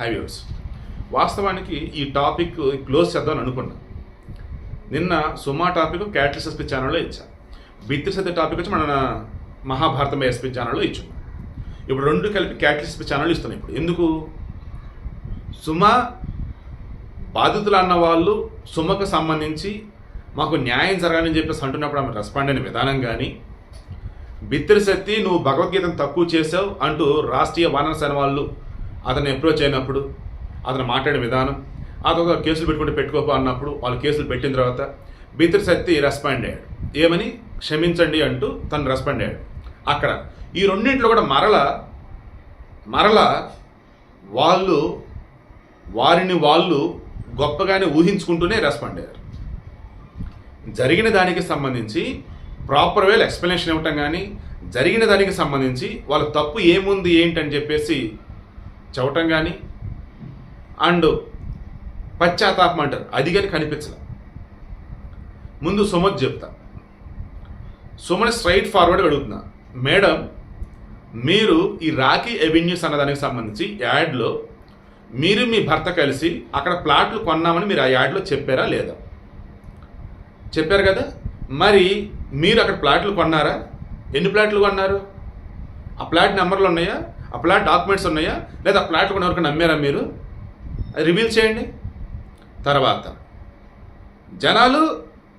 Highways వాస్తవానికి ఈ topic close చేద్దామని అనుకున్నా. నిన్న సుమా టాపిక్ క్యాటలిస్ ఎస్పీ ఛానల్లో ఇచ్చా. బిత్తి సత్య టాపిక్ వచ్చి మన మహాభారతం ఎస్పీ ఛానల్లో ఇచ్చాం ఇప్పుడు రెండు కలిపి క్యాటలిస్ ఎస్పీ ఛానల్ ఇస్తున్నాయి ఇప్పుడు. ఎందుకు? సుమా బాధితులు అన్న వాళ్ళు సుమకు సంబంధించి మాకు న్యాయం జరగాలని చెప్పేసి అంటున్నప్పుడు ఆమె రెస్పాండ్ అయిన విధానం కానీ బిత్తిరి శక్తి నువ్వు భగవద్గీతను తక్కువ చేసావు అంటూ రాష్ట్రీయ వానర సేన వాళ్ళు అతన్ని అప్రోచ్ అయినప్పుడు అతను మాట్లాడే విధానం ఆ తర్వాత కేసులు పెట్టుకుంటే పెట్టుకోపా అన్నప్పుడు వాళ్ళు కేసులు పెట్టిన తర్వాత బిత్తిరి శక్తి రెస్పాండ్ అయ్యాడు. ఏమని? క్షమించండి అంటూ తను రెస్పాండ్ అయ్యాడు. అక్కడ ఈ రెండింటిలో కూడా మరల మరల వాళ్ళు వారిని వాళ్ళు గొప్పగానే ఊహించుకుంటూనే రెస్పాండ్ అయ్యారు. జరిగిన దానికి సంబంధించి ప్రాపర్ వేలు ఎక్స్ప్లెనేషన్ ఇవ్వటం కానీ జరిగిన దానికి సంబంధించి వాళ్ళ తప్పు ఏముంది ఏంటని చెప్పేసి చవటం కానీ అండ్ పశ్చాత్తాపం అంటారు. అది కానీ కనిపించలే ముందు సుమత్ చెప్తా. సుమని స్ట్రైట్ ఫార్వర్డ్ అడుగుతున్నా. మేడం మీరు ఈ రాఖీ ఎవెన్యూస్ అన్నదానికి సంబంధించి యాడ్లో మీరు మీ భర్త కలిసి అక్కడ ప్లాట్లు కొన్నామని మీరు ఆ యాడ్లో చెప్పారా లేదా? చెప్పారు కదా? మరి మీరు అక్కడ ప్లాట్లు కొన్నారా? ఎన్ని ప్లాట్లు కొన్నారు? ఆ ప్లాట్ నెంబర్లు ఉన్నాయా? ఆ ప్లాట్ డాక్యుమెంట్స్ ఉన్నాయా? లేదా ఆ ప్లాట్లు కొన్న నమ్మారా మీరు? అది రివీల్ చేయండి. తర్వాత జనాలు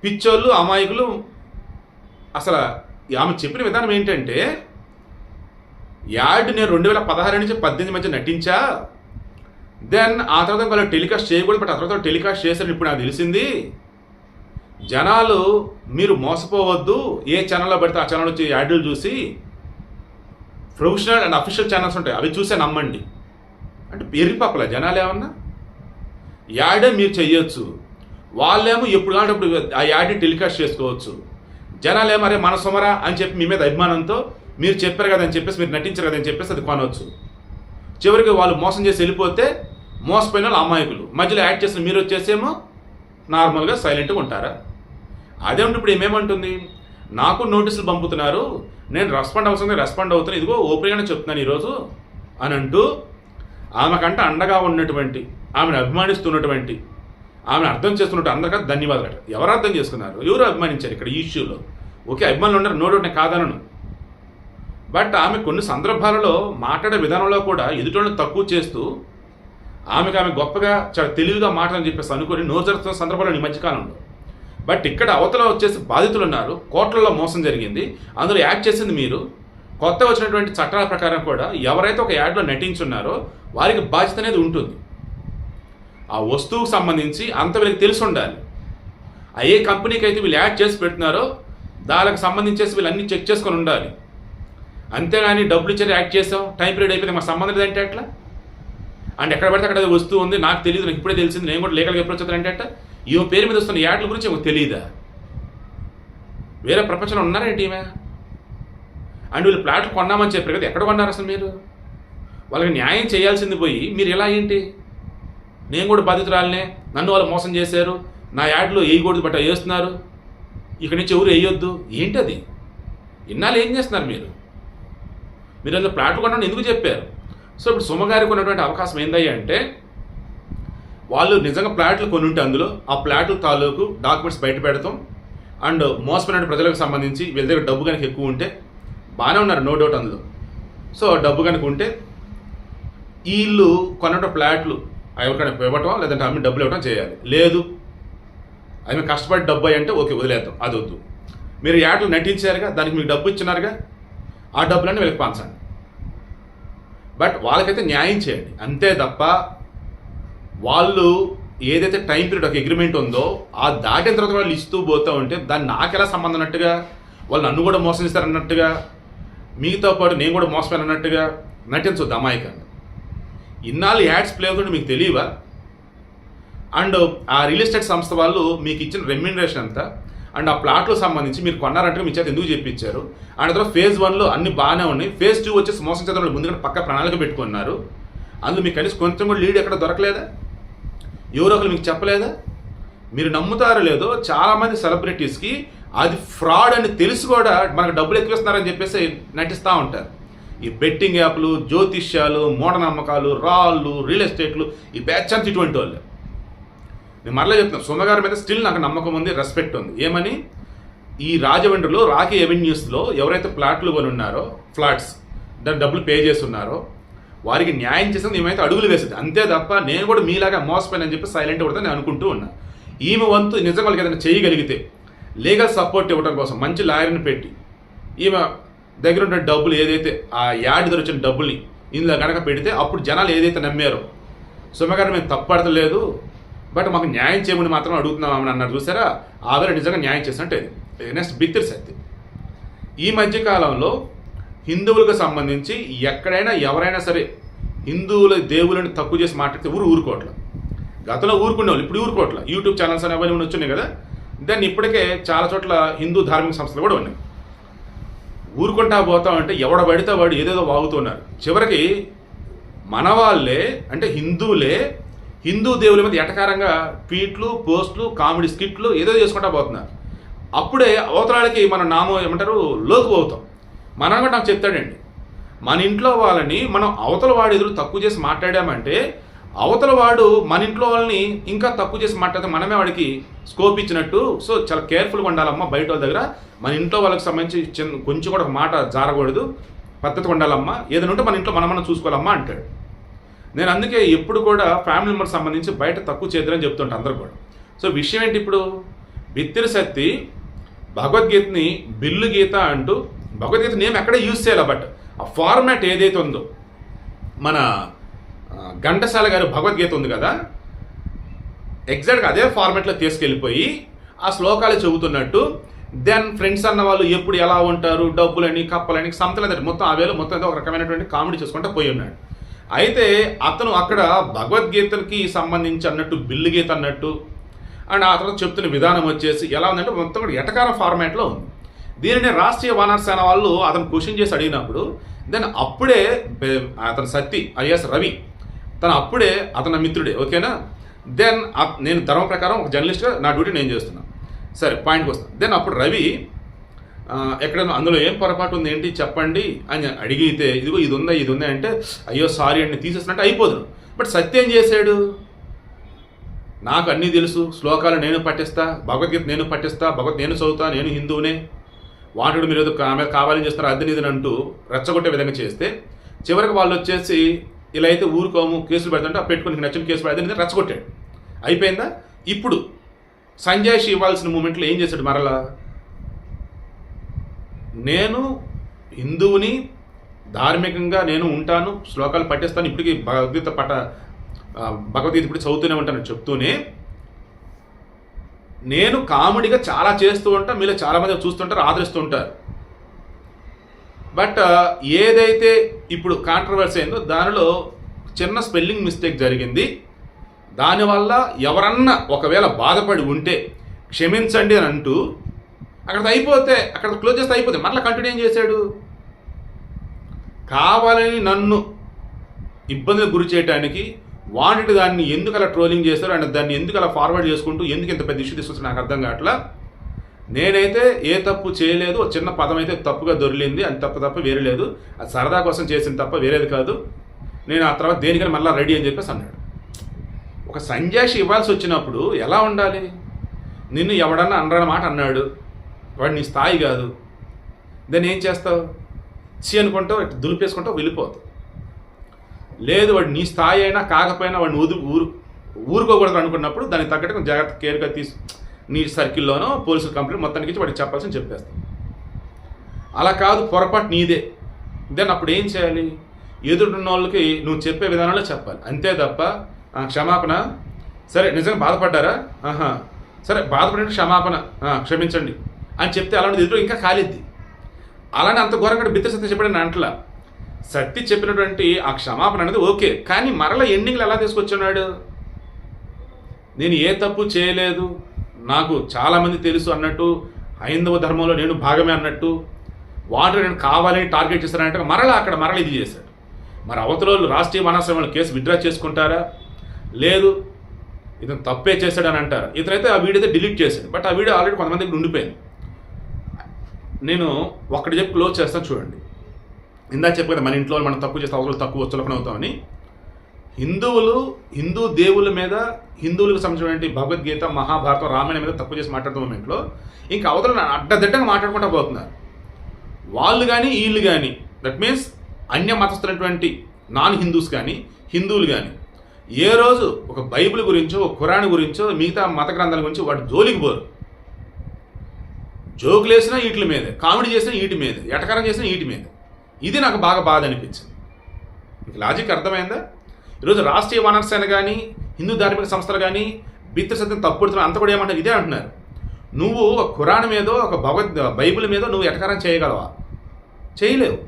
పిచ్చోళ్ళు అమాయకులు అసలు ఆమె చెప్పిన విధానం ఏంటంటే యాడ్ నేను రెండు వేల పదహారు నుంచి పద్దెనిమిది మధ్య నటించా దెన్ ఆ తర్వాత వాళ్ళు టెలికాస్ట్ చేయకూడదు బట్ ఆ తర్వాత టెలికాస్ట్ చేశారని ఇప్పుడు నాకు తెలిసింది. జనాలు మీరు మోసపోవద్దు ఏ ఛానల్లో పడితే ఆ ఛానల్ వచ్చి యాడ్లు చూసి ప్రొఫెషనల్ అండ్ అఫీషియల్ ఛానల్స్ ఉంటాయి. అవి చూసే నమ్మండి. అంటే పెరిగిపక్కల జనాలు ఏమన్నా? యాడే మీరు చెయ్యొచ్చు. వాళ్ళేమో ఎప్పుడు కానప్పుడు ఆ యాడ్ని టెలికాస్ట్ చేసుకోవచ్చు. జనాలు ఏమరే మన సొమరా అని చెప్పి మీ మీద అభిమానంతో మీరు చెప్పారు కదా అని చెప్పేసి మీరు నటించారు కదా అని చెప్పేసి అది కొనవచ్చు చివరికి వాళ్ళు మోసం చేసి వెళ్ళిపోతే మోసపోయిన వాళ్ళు అమాయకులు. మధ్యలో యాడ్ చేసిన మీరు వచ్చేసేమో నార్మల్గా సైలెంట్గా ఉంటారా? అదే ఉంటే ఇప్పుడు ఏమేమంటుంది? నాకు నోటీసులు పంపుతున్నారు. నేను రెస్పాండ్ అవసరం రెస్పాండ్ అవుతున్నాను ఇదిగో ఓపెన్గానే చెప్తున్నాను ఈరోజు అని అంటూ ఆమెకంట అండగా ఉన్నటువంటి ఆమెను అభిమానిస్తున్నటువంటి ఆమెను అర్థం చేస్తున్నట్టు అందరికీ ధన్యవాదాలు ఎవరు అర్థం చేసుకున్నారు? ఎవరు అభిమానించారు ఇక్కడ ఈ ఇష్యూలో? ఓకే అభిమానులు ఉన్నారు నో డౌట్ కాదనను. బట్ ఆమె కొన్ని సందర్భాలలో మాట్లాడే విధానంలో కూడా ఎదుటోళ్ళని తక్కువ చేస్తూ ఆమెకు ఆమె గొప్పగా చాలా తెలివిగా మాట్లాడని చెప్పేసి అనుకొని నోరు జరుగుతున్న సందర్భాలు ఈ మధ్యకాలంలో. బట్ ఇక్కడ అవతల వచ్చేసి బాధితులు ఉన్నారు. కోట్లలో మోసం జరిగింది. అందులో యాడ్ చేసింది మీరు. కొత్త వచ్చినటువంటి చట్టాల ప్రకారం కూడా ఎవరైతే ఒక యాడ్లో నటించున్నారో వారికి బాధ్యత అనేది ఉంటుంది. ఆ వస్తువుకు సంబంధించి అంత వీళ్ళకి తెలిసి ఉండాలి. ఆ ఏ కంపెనీకి అయితే వీళ్ళు యాడ్ చేసి పెడుతున్నారో దానికి సంబంధించేసి వీళ్ళు అన్ని చెక్ చేసుకొని ఉండాలి. అంతేగాని డబ్బులు ఇచ్చారు యాడ్ చేసాం టైం పీరియడ్ అయిపోయింది మాకు సంబంధం లేదంటే అట్లా అండ్ ఎక్కడ పడితే అక్కడ వస్తువు ఉంది నాకు తెలియదు నాకు ఇప్పుడే తెలిసింది నేను కూడా లీగల్గా ఎప్పుడు వచ్చేది అంటే ఈమె పేరు మీద వస్తున్న యాడ్ల గురించి ఏమో తెలియదా వేరే ప్రపంచంలో ఉన్నారేంటి ఈమె? అండ్ వీళ్ళు ప్లాట్లు కొన్నామని చెప్పారు కదా ఎక్కడ కొన్నారు అసలు మీరు? వాళ్ళకి న్యాయం చేయాల్సింది పోయి మీరు ఎలా ఏంటి? నేను కూడా బాధితురాలనే నన్ను వాళ్ళు మోసం చేశారు నా యాడ్లో వేయకూడదు బట్ వేస్తున్నారు ఇక్కడి నుంచి ఎవరు వేయొద్దు ఏంటి అది? ఇన్నాళ్ళు ఏం చేస్తున్నారు మీరు? మీరు అందులో ప్లాట్లు కొన్నాను ఎందుకు చెప్పారు? సో ఇప్పుడు సుమగారికి ఉన్నటువంటి అవకాశం ఏందయ్యా అంటే వాళ్ళు నిజంగా ప్లాట్లు కొని ఉంటే అందులో ఆ ప్లాట్ల తాలూకు డాక్యుమెంట్స్ బయట పెడతాం. అండ్ మోసపోయిన ప్రజలకు సంబంధించి వీళ్ళ దగ్గర డబ్బు కనుక ఎక్కువ ఉంటే బాగానే ఉన్నారు నో డౌట్ అందులో. సో డబ్బు కనుక ఉంటే వీళ్ళు కొన్నటువంటి ప్లాట్లు ఎవరికైనా ఇవ్వటం లేదంటే ఆమె డబ్బులు ఇవ్వటం చేయాలి. లేదు. ఆమె కష్టపడి డబ్బు అయ్యి అంటే ఓకే వదిలేద్దాం అది వద్దు. మీరు యాడ్లు నటించారుగా దానికి మీకు డబ్బు ఇచ్చినారుగా ఆ డబ్బులన్నీ వీళ్ళకి పంచండి. బట్ వాళ్ళకైతే న్యాయం చేయండి. అంతే తప్ప వాళ్ళు ఏదైతే టైం పీరియడ్ ఒక అగ్రిమెంట్ ఉందో ఆ దాటిన తర్వాత వాళ్ళు ఇస్తూ పోతూ ఉంటే దాన్ని నాకెలా సంబంధం అన్నట్టుగా వాళ్ళు నన్ను కూడా మోసం చేస్తారన్నట్టుగా మీతో పాటు నేను కూడా మోసపోయాను అన్నట్టుగా నటించొద్దు అమాయకంగా. ఇన్నాళ్ళు యాడ్స్ ప్లే అవుతుంటే మీకు తెలియవా? అండ్ ఆ రియల్ ఎస్టేట్ సంస్థ వాళ్ళు మీకు ఇచ్చిన రెమ్యూనరేషన్ అంతా అండ్ ఆ ప్లాట్లకు సంబంధించి మీరు కొన్నారంటే మీ చేత ఎందుకు చెప్పించారు? అండ్ తర్వాత ఫేజ్ వన్లో అన్ని బాగానే ఉన్నాయి. ఫేజ్ టూ వచ్చేసి మోసం చేద్దాం ముందుగా పక్క ప్రణాళిక పెట్టుకున్నారు. అందులో మీకు కనీసం కొంచెం కూడా లీడ్ ఎక్కడ దొరకలేదా? ఎవరో ఒకరు మీకు చెప్పలేదా? మీరు నమ్ముతారో లేదో చాలామంది సెలబ్రిటీస్కి అది ఫ్రాడ్ అని తెలిసి కూడా మనకు డబ్బులు ఎక్కువేస్తున్నారని చెప్పేసి నటిస్తూ ఉంటారు. ఈ బెట్టింగ్ యాప్లు జ్యోతిష్యాలు మూఢనమ్మకాలు రాళ్ళు రియల్ ఎస్టేట్లు ఈ బ్యాచ్ అంతా ఇటువంటి వాళ్ళు. నేను మరలా చెప్తున్నా సుమగారి మీద స్టిల్ నాకు నమ్మకం ఉంది రెస్పెక్ట్ ఉంది. ఏమని? ఈ రాజమండ్రిలో రాకీ ఎవెన్యూస్లో ఎవరైతే ఫ్లాట్లు కొని ఉన్నారో ఫ్లాట్స్ దాని డబ్బులు పే చేస్తున్నారో వారికి న్యాయం చేసిన ఏమైతే అడుగులు వేసింది. అంతే తప్ప నేను కూడా మీలాగా మోసపోయినని చెప్పి సైలెంట్ కూడా నేను అనుకుంటూ ఉన్నా. ఈమె వంతు నిజంగా వాళ్ళకి ఏదైనా చేయగలిగితే లీగల్ సపోర్ట్ ఇవ్వడం కోసం మంచి లాయర్ని పెట్టి ఈమె దగ్గర ఉన్న డబ్బులు ఏదైతే ఆ యాడ్ దగ్గర వచ్చిన డబ్బుల్ని ఇందులో కనుక పెడితే అప్పుడు జనాలు ఏదైతే నమ్మారో సుమగారు మేము తప్పడతలేదు బట్ మాకు న్యాయం చేయమని మాత్రం అడుగుతున్నామని అన్నారు. చూసారా? ఆవిడ నిజంగా న్యాయం చేసినట్టు నెక్స్ట్ బిత్తిరి సత్తి ఈ మధ్యకాలంలో హిందువులకు సంబంధించి ఎక్కడైనా ఎవరైనా సరే హిందువుల దేవులను తక్కువ చేసి మాట్లాడితే ఊరు ఊరుకోవట్ల. గతంలో ఊరుకునేవాళ్ళు ఇప్పుడు ఊరుకోవట్ల. యూట్యూబ్ ఛానల్స్ అని అవన్నీ వచ్చినాయి కదా. దాన్ని ఇప్పటికే చాలా చోట్ల హిందూ ధార్మిక సంస్థలు కూడా ఉన్నాయి. ఊరుకుంటా పోతా అంటే ఎవడ పడితే వాడు ఏదేదో వాగుతున్నారు చివరికి మన వాళ్ళే అంటే హిందువులే హిందూ దేవుల మీద ఎటకారంగా ట్వీట్లు పోస్టులు కామెడీ స్కిట్లు ఏదో చేసుకుంటా పోతున్నారు. అప్పుడే అవతరాలకి మన నామం ఏమంటారు? లోకు పోతాం. మనం కూడా నాకు చెప్తాడండి. మన ఇంట్లో వాళ్ళని మనం అవతల వాడు ఎదురు తక్కువ చేసి మాట్లాడామంటే అవతల వాడు మన ఇంట్లో వాళ్ళని ఇంకా తక్కువ చేసి మాట్లాడితే మనమే వాడికి స్కోప్ ఇచ్చినట్టు సో చాలా కేర్ఫుల్గా ఉండాలమ్మా బయట వాళ్ళ దగ్గర. మన ఇంట్లో వాళ్ళకి సంబంధించి చిన్న కొంచెం కూడా ఒక మాట జారకూడదు. పద్ధతిగా ఉండాలమ్మా. ఏదైనా ఉంటే మన ఇంట్లో మనం మనం చూసుకోవాలమ్మా అంటాడు. నేను అందుకే ఎప్పుడు కూడా ఫ్యామిలీ మెంబర్స్ సంబంధించి బయట తక్కువ చేద్దరని చెప్తుంటా అందరూ కూడా. సో విషయం ఏంటి ఇప్పుడు? బిత్తిరి సత్తి భగవద్గీతని బిల్లు గీత అంటూ భగవద్గీత నేమ్ ఎక్కడ యూజ్ చేయాలి? బట్ ఆ ఫార్మాట్ ఏదైతే ఉందో మన ఘంటసాల గారు భగవద్గీత ఉంది కదా ఎగ్జాక్ట్గా అదే ఫార్మాట్లో తీసుకెళ్ళిపోయి ఆ శ్లోకాలు చెబుతున్నట్టు దెన్ ఫ్రెండ్స్ అన్న వాళ్ళు ఎప్పుడు ఎలా ఉంటారు డబ్బులని కప్పలని సంథింగ్ మొత్తం ఆ వేలు మొత్తం ఏదో ఒక రకమైనటువంటి కామెడీ చేసుకుంటూ పోయి ఉన్నాడు. అయితే అతను అక్కడ భగవద్గీతకి సంబంధించి అన్నట్టు బిల్లు గీత అన్నట్టు అండ్ ఆ తర్వాత చెప్తున్న విధానం వచ్చేసి ఎలా ఉందంటే మొత్తం కూడా ఎటకార ఫార్మాట్లో ఉంది. దీనిని రాష్ట్రీయ వానర సేన వాళ్ళు అతను క్వశ్చన్ చేసి అడిగినప్పుడు దెన్ అప్పుడే అతను సత్తి ఐఎస్ రవి తను అప్పుడే అతని మిత్రుడే ఓకేనా? దెన్ నేను ధర్మ ప్రకారం ఒక జర్నలిస్ట్గా నా డ్యూటీ నేను చేస్తున్నాను సరే పాయింట్కి వస్తాను దెన్ అప్పుడు రవి ఎక్కడ ఎక్కడైనా అందులో ఏం పొరపాటు ఉంది ఏంటి? చెప్పండి. అని అడిగితే ఇదిగో ఇది ఉందా ఇది ఉందా? అంటే అయ్యో సారీ అండి తీసేస్తున్నట్టు అయిపోదు. బట్ సత్యం చేశాడు? నాకు అన్నీ తెలుసు శ్లోకాలు నేను పట్టిస్తా భగవద్గీత నేను పట్టిస్తా భగవద్ నేను చదువుతా నేను హిందువునే. వాటుడు మీరు ఏదో ఆమె కావాలని చేస్తారు అద్దె నిధిని అంటూ రెచ్చగొట్టే విధంగా చేస్తే చివరికి వాళ్ళు వచ్చేసి ఇలా అయితే ఊరుకోము కేసులు పెడుతుంటే ఆ పెట్టుకుని నచ్చిన కేసు పెడితే రెచ్చగొట్టాడు. అయిపోయిందా? ఇప్పుడు సంజయ్ ఇవ్వాల్సిన మూమెంట్లో ఏం చేశాడు మరలా? నేను హిందువుని ధార్మికంగా నేను ఉంటాను శ్లోకాలు పట్టిస్తాను ఇప్పటికీ భగవద్గీత పట భగవద్గీత ఇప్పుడు చదువుతూనే ఉంటాను చెప్తూనే నేను కామెడీగా చాలా చేస్తూ ఉంటా మీలో చాలామంది చూస్తుంటారు ఆదరిస్తూ ఉంటారు బట్ ఏదైతే ఇప్పుడు కాంట్రవర్సీ అయిందో దానిలో చిన్న స్పెల్లింగ్ మిస్టేక్ జరిగింది. దానివల్ల ఎవరన్నా ఒకవేళ బాధపడి ఉంటే క్షమించండి అని అంటూ అక్కడ అయిపోతే అక్కడ క్లోజ్ చేస్తే అయిపోతే మరలా కంటిన్యూ ఏం చేశాడు? కావాలని నన్ను ఇబ్బందులు గురి చేయడానికి వాంటెడ్ దాన్ని ఎందుకు అలా ట్రోలింగ్ చేస్తారు అండ్ దాన్ని ఎందుకు అలా ఫార్వర్డ్ చేసుకుంటూ ఎందుకు ఇంత పెద్ద ఇష్యూ తీసుకొచ్చి నాకు అర్థం కావట్లా? నేనైతే ఏ తప్పు చేయలేదు చిన్న పదం అయితే తప్పుగా దొరికింది అని తప్ప తప్ప వేరే లేదు. అది సరదా కోసం చేసిన తప్ప వేరేది కాదు. నేను ఆ తర్వాత దేనికని మళ్ళీ రెడీ అని చెప్పేసి అన్నాడు. ఒక సంజాషి ఇవ్వాల్సి వచ్చినప్పుడు ఎలా ఉండాలి? నిన్ను ఎవడన్నా అనరాని మాట అన్నాడు. వాడు నీ స్థాయి కాదు. దాన్ని ఏం చేస్తావు? చి అనుకుంటావు దులిపేసుకుంటావు వెళ్ళిపోతావు. లేదు వాడు నీ స్థాయి అయినా కాకపోయినా వాడిని ఊరు ఊరు ఊరుకోకూడదు అనుకున్నప్పుడు దానికి తగ్గట్టు కొంచెం జాగ్రత్త కేర్గా తీసి నీ సర్కిల్లోనో పోలీసులు కంప్లైంట్ మొత్తానికి ఇచ్చి వాడికి చెప్పాల్సింది చెప్పేస్తాం. అలా కాదు పొరపాటు నీదే. దెన్ అప్పుడు ఏం చేయాలి? ఎదురున్న వాళ్ళకి నువ్వు చెప్పే విధానంలో చెప్పాలి. అంతే తప్ప క్షమాపణ. సరే నిజంగా బాధపడ్డారా? ఆహా. సరే బాధపడిన క్షమాపణ క్షమించండి. అని చెప్తే అలాంటిది ఎదురు ఇంకా కాలిద్ది. అలానే అంత ఘోరంగా బిత్త సత్య చెప్పాడని అంటలా. సత్తి చెప్పినటువంటి ఆ క్షమాపణ అనేది ఓకే. కానీ మరల ఎండింగ్లు ఎలా తీసుకొచ్చున్నాడు? నేను ఏ తప్పు చేయలేదు నాకు చాలామంది తెలుసు అన్నట్టు హైందవ ధర్మంలో నేను భాగమే అన్నట్టు వాటిని నేను కావాలని టార్గెట్ చేశానంటే మరలా అక్కడ మరల ఇది చేశాడు. మరి అవతల రాష్ట్రీయ వనాశ్రమంలో కేసు విత్డ్రా చేసుకుంటారా? లేదు ఇతను తప్పే చేశాడని అంటారు. ఇతనైతే ఆ వీడియో అయితే డిలీట్ చేశాడు. బట్ ఆ వీడియో ఆల్రెడీ కొంతమందికి ఉండిపోయింది. నేను ఒక్కటి చెప్పి క్లోజ్ చేస్తాను చూడండి. ఇందా చెప్పు కదా మన ఇంట్లో మనం తక్కువ చేస్తే అవసరం తక్కువ వస్తువులకు అవుతామని. హిందువులు హిందూ దేవుళ్ళ మీద హిందువులకు సంబంధించినటువంటి భగవద్గీత మహాభారతం రామాయణం మీద తక్కువ చేసి మాట్లాడుతున్న ఇంట్లో ఇంకా అవతల అడ్డదిడ్డంగా మాట్లాడుకుంటూ పోతున్నారు. వాళ్ళు కానీ వీళ్ళు కానీ దట్ మీన్స్ అన్య మతస్థులైనటువంటి నాన్ హిందూస్ కానీ హిందువులు కానీ ఏ రోజు ఒక బైబిల్ గురించో ఒక ఖురాన్ గురించో మిగతా మత గ్రంథాల గురించి వాటి జోలికి పోరు. జోకులు వేసినా వీటి మీద కామెడీ చేసినా వీటి మీద ఎటకారం చేసినా వీటి మీద. ఇది నాకు బాగా బాధ అనిపించింది. మీకు లాజిక్ అర్థమైందా? ఈరోజు రాష్ట్రీయ వనర్సేన కానీ హిందూ ధార్మిక సంస్థలు కానీ బిత్త సత్యం తప్పుడుతున్నా అంత కూడా ఏమంటారు? ఇదే అంటున్నారు. నువ్వు ఒక ఖురాన్ మీదో ఒక భగవద్ బైబిల్ మీదో నువ్వు ఎటకారం చేయగలవా? చేయలేవు.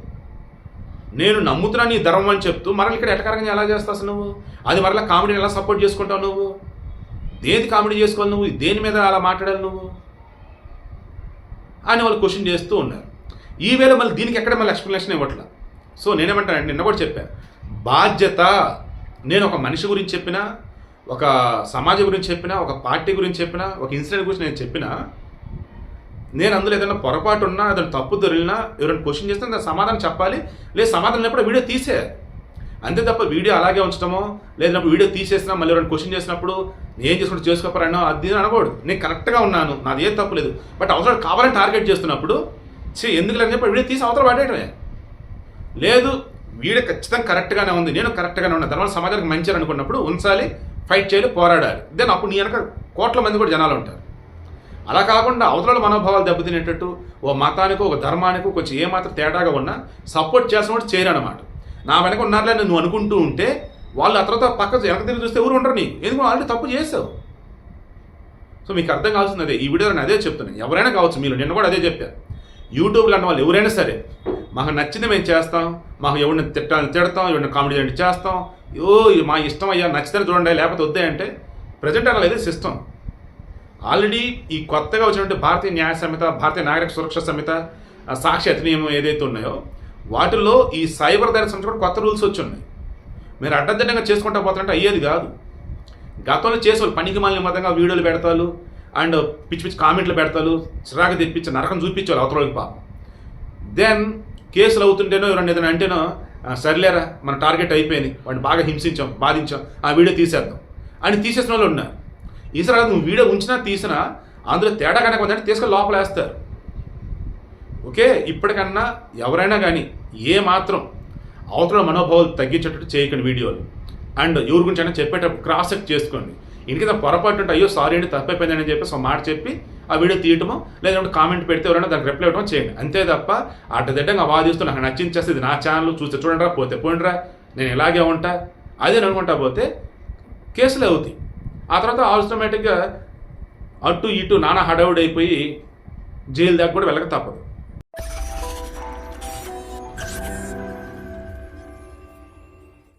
నేను నమ్ముతున్నా నీ ధర్మం అని చెప్తూ మరల ఇక్కడ ఎటకారంగా ఎలా చేస్తావు అసలు నువ్వు? అది మరలా కామెడీని ఎలా సపోర్ట్ చేసుకుంటావు నువ్వు? దేని కామెడీ చేసుకోవాలి నువ్వు? దేని మీద అలా మాట్లాడాలి నువ్వు? అని వాళ్ళు క్వశ్చన్ చేస్తూ ఉన్నారు. ఈ వేళ మళ్ళీ దీనికి ఎక్కడ మళ్ళీ ఎక్స్ప్లెనేషన్ ఇవ్వట్లా? సో నేనేమంటానంటే నిన్న కూడా చెప్పాను బాధ్యత నేను ఒక మనిషి గురించి చెప్పినా ఒక సమాజం గురించి చెప్పినా ఒక పార్టీ గురించి చెప్పినా ఒక ఇన్సిడెంట్ గురించి నేను చెప్పినా నేను అందులో ఏదైనా పొరపాటు ఉన్నా ఏదైనా తప్పు దొరికినా ఎవరైనా క్వశ్చన్ చేస్తే దాని సమాధానం చెప్పాలి. లేదు సమాధానం లేనప్పుడు వీడియో తీసేయాలి అంతే తప్ప వీడియో అలాగే ఉంచడమో లేదన్నప్పుడు వీడియో తీసేసినా మళ్ళీ ఎవరైనా క్వశ్చన్ చేసినప్పుడు ఏం చేసుకుంటూ చేసుకోపోరానో అది అనకూడదు. నేను కరెక్ట్గా ఉన్నాను నాది ఏం తప్పు లేదు. బట్ అవసరం కావాలని టార్గెట్ చేస్తున్నప్పుడు చే ఎందుకు చెప్పి వీడియో తీసి అవతల పడేయటమే. లేదు వీడియో ఖచ్చితంగా కరెక్ట్గానే ఉంది. నేను కరెక్ట్గానే ఉన్నా. దానివల్ల సమాజానికి మంచి అనుకున్నప్పుడు ఉంచాలి ఫైట్ చేయాలి పోరాడాలి. దెన్ అప్పుడు నీ వెనక కోట్ల మంది కూడా జనాలు ఉంటారు. అలా కాకుండా అవతల మనోభావాలు దెబ్బతినేటట్టు ఓ మతానికో ఒక ధర్మానికో కొంచెం ఏమాత్రం తేడాగా ఉన్నా సపోర్ట్ చేసినప్పుడు చేయరన్నమాట నా వెనక ఉన్నారులే నువ్వు అనుకుంటూ ఉంటే వాళ్ళు ఆ తర్వాత పక్క వెనక తిరిగి చూస్తే ఎవరు ఉండరు నీ ఎందుకు? ఆల్రెడీ తప్పు చేసావు. సో మీకు అర్థం కావాల్సింది అదే. ఈ వీడియోలో అదే చెప్తున్నాను ఎవరైనా కావచ్చు మీరు నిన్న కూడా అదే చెప్పారు యూట్యూబ్ లాంటి వాళ్ళు ఎవరైనా సరే మాకు నచ్చింది మేము చేస్తాం మాకు ఎవరిని తిట్టాలని తిడతాం ఎవరిని కామెడీ చేయండి చేస్తాం ఓ ఇది మా ఇష్టం అయ్యా నచ్చితే చూడండి లేకపోతే వద్దే అంటే ప్రజెంట్ అలా లేదు సిస్టమ్ ఆల్రెడీ ఈ కొత్తగా వచ్చినటువంటి భారతీయ న్యాయ సంహిత భారతీయ నాగరిక సురక్ష సంహిత సాక్షి అధినియమం ఏదైతే ఉన్నాయో వాటిల్లో ఈ సైబర్ దానికి సంబంధించి కూడా కొత్త రూల్స్ వచ్చి ఉన్నాయి. మీరు అడ్డదిడ్డంగా చేసుకుంటా పోతారంటే అయ్యేది కాదు. గతంలో చేసేవాళ్ళు పనికి మళ్ళీ మతంగా వీడియోలు పెడతారు అండ్ పిచ్చి పిచ్చి కామెంట్లు పెడతారు చిరాకు తెప్పించి నరకం చూపించాలి అవతలకి పాపం. దెన్ కేసులు అవుతుంటేనో ఎవరైనా ఏదైనా అంటేనో సర్లేరా మన టార్గెట్ అయిపోయింది వాడిని బాగా హింసించాం బాధించాం ఆ వీడియో తీసేద్దాం. అని తీసేసిన వాళ్ళు ఉన్నారు. ఈసారి నువ్వు వీడియో ఉంచినా తీసినా అందులో తేడా కనుక ఉందంటే తీసుకొని లోపల వేస్తారు. ఓకే ఇప్పటికన్నా ఎవరైనా కానీ ఏ మాత్రం అవతల మనోభావాలు తగ్గించేటట్టు చేయకండి వీడియోలు. అండ్ ఎవరి గురించి అయినా చెప్పేటప్పుడు క్రాస్ చెక్ చేసుకోండి. ఇంటికి పొరపాటు ఉంటే అయ్యో సారీ అండి తప్పైపోయిందని చెప్పేసి ఒక మాట చెప్పి ఆ వీడియో తీయటమో లేదంటే కామెంట్ పెడితే ఎవరైనా దానికి రిప్లై ఇవ్వడం చేయండి. అంతే తప్ప అడ్డదిడ్డంగా వాదిస్తూ నాకు నచ్చింది చేస్తే ఇది నా ఛానల్ చూస్తే చూడండిరా పోతే పోండిరా నేను ఇలాగే ఉంటా అదే అనుకుంటా పోతే కేసులు అవుతాయి. ఆ తర్వాత ఆటోమేటిక్గా అటు ఇటు నానా హడావుడి అయిపోయి జైలు దాకా కూడా వెళ్ళక తప్పదు.